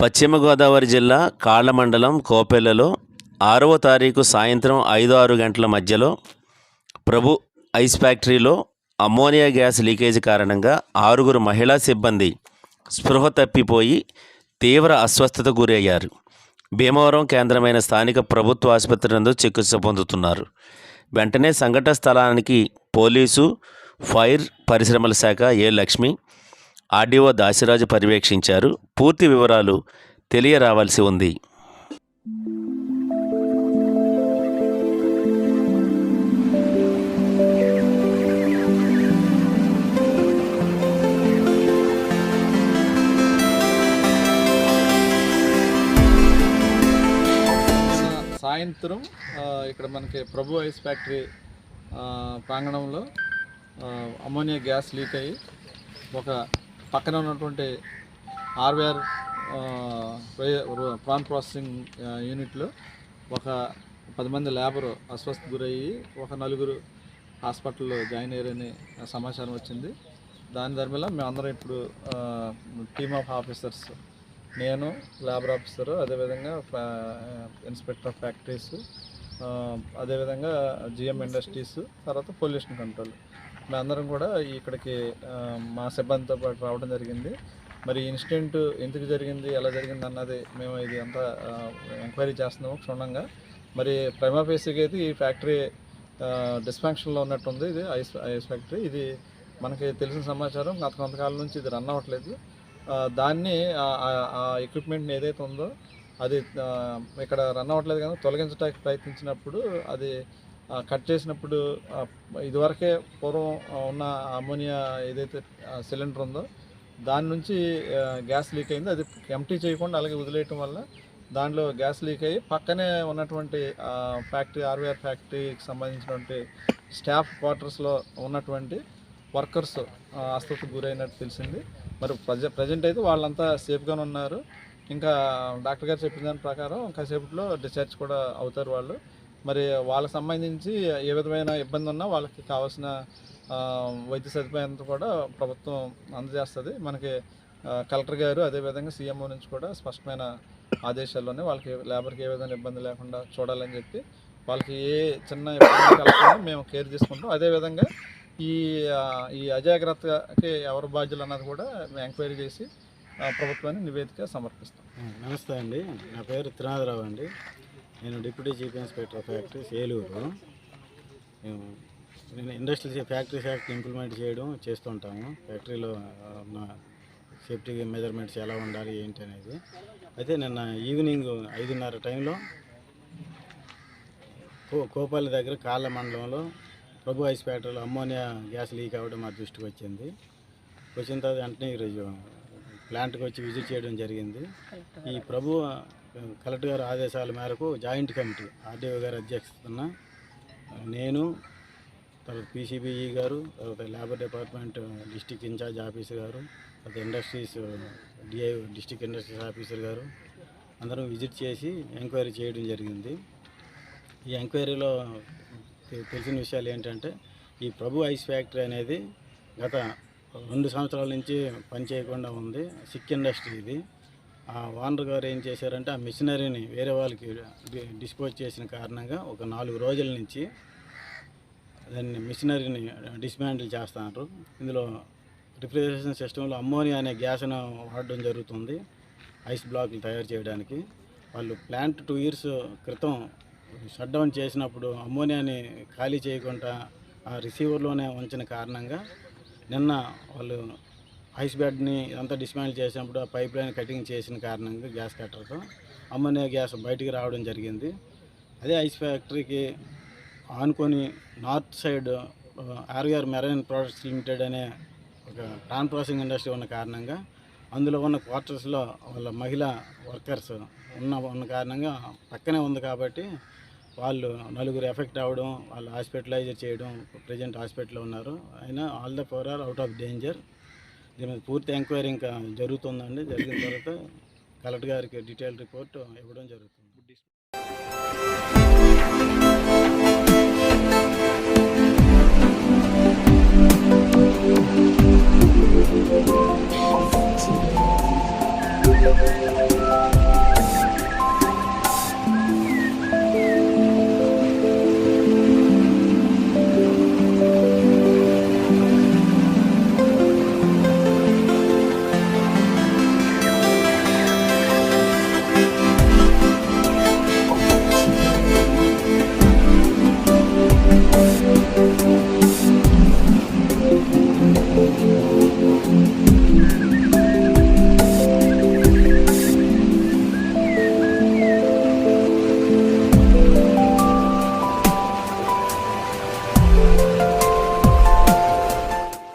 పశ్చిమ గోదావరి జిల్లా కాళ్ళ మండలం కోపెల్లలో ఆరవ తారీఖు సాయంత్రం ఐదు ఆరు గంటల మధ్యలో ప్రభు ఐస్ ఫ్యాక్టరీలో అమ్మోనియా గ్యాస్ లీకేజ్ కారణంగా ఆరుగురు మహిళా సిబ్బంది స్పృహ తప్పిపోయి తీవ్ర అస్వస్థత గురయ్యారు. భీమవరం కేంద్రమైన స్థానిక ప్రభుత్వ ఆసుపత్రి నందు చికిత్స పొందుతున్నారు. వెంటనే సంఘటన స్థలానికి పోలీసు ఫైర్ పరిశ్రమల శాఖ ఏ లక్ష్మి ఆర్డీఓ దాసిరాజు పర్యవేక్షించారు. పూర్తి వివరాలు తెలియరావాల్సి ఉంది. సాయంత్రం ఇక్కడ మనకి ప్రభు ఐస్ ఫ్యాక్టరీ ప్రాంగణంలో అమ్మోనియా గ్యాస్ లీక్ అయ్యి ఒక పక్కన ఉన్నటువంటి ఆర్వీఆర్ ప్రాన్ ప్రాసెసింగ్ యూనిట్లో ఒక పది మంది లేబరు అస్వస్థ గురయ్యి ఒక నలుగురు హాస్పిటల్లో జాయిన్ అయ్యారని సమాచారం వచ్చింది. దాని ధర్మలో మేమందరం ఇప్పుడు టీమ్ ఆఫ్ ఆఫీసర్స్ నేను లేబర్ ఆఫీసర్ అదేవిధంగా ఇన్స్పెక్టర్ ఆఫ్ ఫ్యాక్టరీస్ అదేవిధంగా జిఎం ఇండస్ట్రీస్ తర్వాత పొల్యూషన్ కంట్రోల్. మేమందరం కూడా ఇక్కడికి మా సిబ్బందితో పాటు రావడం జరిగింది. మరి ఇన్సిడెంట్ ఎందుకు జరిగింది ఎలా జరిగింది అన్నది మేము ఇది అంతా ఎంక్వైరీ చేస్తున్నాము క్షుణ్ణంగా. మరి ప్రైమాఫేసిక్ అయితే ఈ ఫ్యాక్టరీ డిస్ఫంక్షన్లో ఉన్నట్టుంది. ఇది ఐస్ ఐస్ ఫ్యాక్టరీ. ఇది మనకి తెలిసిన సమాచారం గత కొంతకాలం నుంచి ఇది రన్ అవ్వట్లేదు. దాన్ని ఆ ఎక్విప్మెంట్ ఏదైతే ఉందో అది ఇక్కడ రన్ అవ్వట్లేదు కానీ తొలగించడానికి ప్రయత్నించినప్పుడు అది కట్ చేసినప్పుడు ఇదివరకే పూర్వం ఉన్న అమ్మోనియా ఏదైతే సిలిండర్ ఉందో దాని నుంచి గ్యాస్ లీక్ అయింది. అది ఎంటీ చేయకుండా అలాగే వదిలేయటం వల్ల దాంట్లో గ్యాస్ లీక్ అయ్యి పక్కనే ఉన్నటువంటి ఫ్యాక్టరీ ఆర్వీఆర్ ఫ్యాక్టరీకి సంబంధించినటువంటి స్టాఫ్ క్వార్టర్స్లో ఉన్నటువంటి వర్కర్స్ అస్వస్థకు గురైనట్టు తెలిసింది. మరి ప్రజ ప్రజెంట్ అయితే వాళ్ళంతా సేఫ్గానే ఉన్నారు. ఇంకా డాక్టర్ గారు చెప్పిన దాని ప్రకారం కాసేపట్లో డిశ్చార్జ్ కూడా అవుతారు వాళ్ళు. మరి వాళ్ళకి సంబంధించి ఏ విధమైన ఇబ్బంది ఉన్నా వాళ్ళకి కావాల్సిన వైద్య సదుపాయంతో కూడా ప్రభుత్వం అందజేస్తుంది. మనకి కలెక్టర్ గారు అదేవిధంగా సీఎంఓ నుంచి కూడా స్పష్టమైన ఆదేశాల్లోనే వాళ్ళకి లేబర్కి ఏ విధమైన ఇబ్బంది లేకుండా చూడాలని చెప్పి వాళ్ళకి ఏ చిన్న ఇబ్బంది కలగకుండా మేము కేర్ తీసుకుంటాం అదేవిధంగా ఈ ఈ అజాగ్రత్తకి ఎవరు బాధ్యులు అన్నది కూడా మేము ఎంక్వైరీ చేసి ప్రభుత్వాన్ని నివేదిక సమర్పిస్తాం. నమస్తే అండి. నా పేరు త్రినాథరావు అండి. నేను deputy chief inspector factories Eluru. మేము నేను ఇండస్ట్రియల్ ఫ్యాక్టరీస్ యాక్ట్ ఇంప్లిమెంట్ చేయడం చేస్తుంటాము. ఫ్యాక్టరీలో ఉన్న సేఫ్టీ మెజర్మెంట్స్ ఎలా ఉండాలి ఏంటి అనేది. అయితే నిన్న ఈవినింగ్ ఐదున్నర టైంలో కో కోపాలి దగ్గర కాళ్ళ మండలంలో ప్రభు ఐస్ ఫ్యాక్టరీలో అమ్మోనియా గ్యాస్ లీక్ అవ్వడం మా దృష్టికి వచ్చింది. వచ్చిన తర్వాత వెంటనే ఈరోజు ప్లాంట్కి వచ్చి విజిట్ చేయడం జరిగింది. ఈ ప్రభు కలెక్టర్ గారి ఆదేశాల మేరకు జాయింట్ కమిటీ ఆర్డీఓ గారి అధ్యక్షతన నేను తర్వాత పీసీబీఈ గారు తర్వాత labour department district in-charge officer గారు తర్వాత industries DI district industries officer గారు అందరం విజిట్ చేసి ఎంక్వైరీ చేయడం జరిగింది. ఈ ఎంక్వైరీలో తెలిసిన విషయాలు ఏంటంటే ఈ ప్రభు ఐస్ ఫ్యాక్టరీ అనేది గత రెండు సంవత్సరాల నుంచి పనిచేయకుండా ఉంది. సిక్ ఇండస్ట్రీ ఇది. ఆ ఓనర్ గారు ఏం చేశారంటే ఆ మిషనరీని వేరే వాళ్ళకి డిస్పోజ్ చేసిన కారణంగా ఒక నాలుగు రోజుల నుంచి దాన్ని మిషనరీని డిస్మాంటిల్ చేస్తున్నారు ఇందులో రిఫ్రిజరేషన్ సిస్టంలో అమ్మోనియా అనే గ్యాస్ను వాడడం జరుగుతుంది ఐస్ బ్లాక్లు తయారు చేయడానికి. వాళ్ళు ప్లాంట్ టూ ఇయర్స్ క్రితం షట్ డౌన్ చేసినప్పుడు అమ్మోనియాని ఖాళీ చేయకుండా ఆ రిసీవర్లోనే ఉంచిన కారణంగా నిన్న వాళ్ళు ఐస్ బెడ్ని అంతా డిస్మాంటిల్ చేసినప్పుడు ఆ పైప్ లైన్ కటింగ్ చేసిన కారణంగా గ్యాస్ కట్టర్తో అమ్మోనియా గ్యాస్ బయటికి రావడం జరిగింది. అదే ఐస్ ఫ్యాక్టరీకి ఆనుకొని north side RVR marine products limited అనే ఒక ట్రాన్ ప్రాసెసింగ్ ఇండస్ట్రీ ఉన్న కారణంగా అందులో ఉన్న క్వార్టర్స్లో వాళ్ళ మహిళా వర్కర్స్ ఉన్న ఉన్న కారణంగా పక్కనే ఉంది కాబట్టి వాళ్ళు నలుగురు ఎఫెక్ట్ అవ్వడం వాళ్ళు హాస్పిటలైజ్ చేయడం ప్రజెంట్ హాస్పిటల్లో ఉన్నారు. అయినా all the four are out of danger. దీని మీద పూర్తి ఎంక్వైరీ ఇంకా జరుగుతుందండి. జరిగిన తర్వాత కలెక్టర్ గారికి డీటెయిల్ రిపోర్ట్ ఇవ్వడం జరుగుతుంది.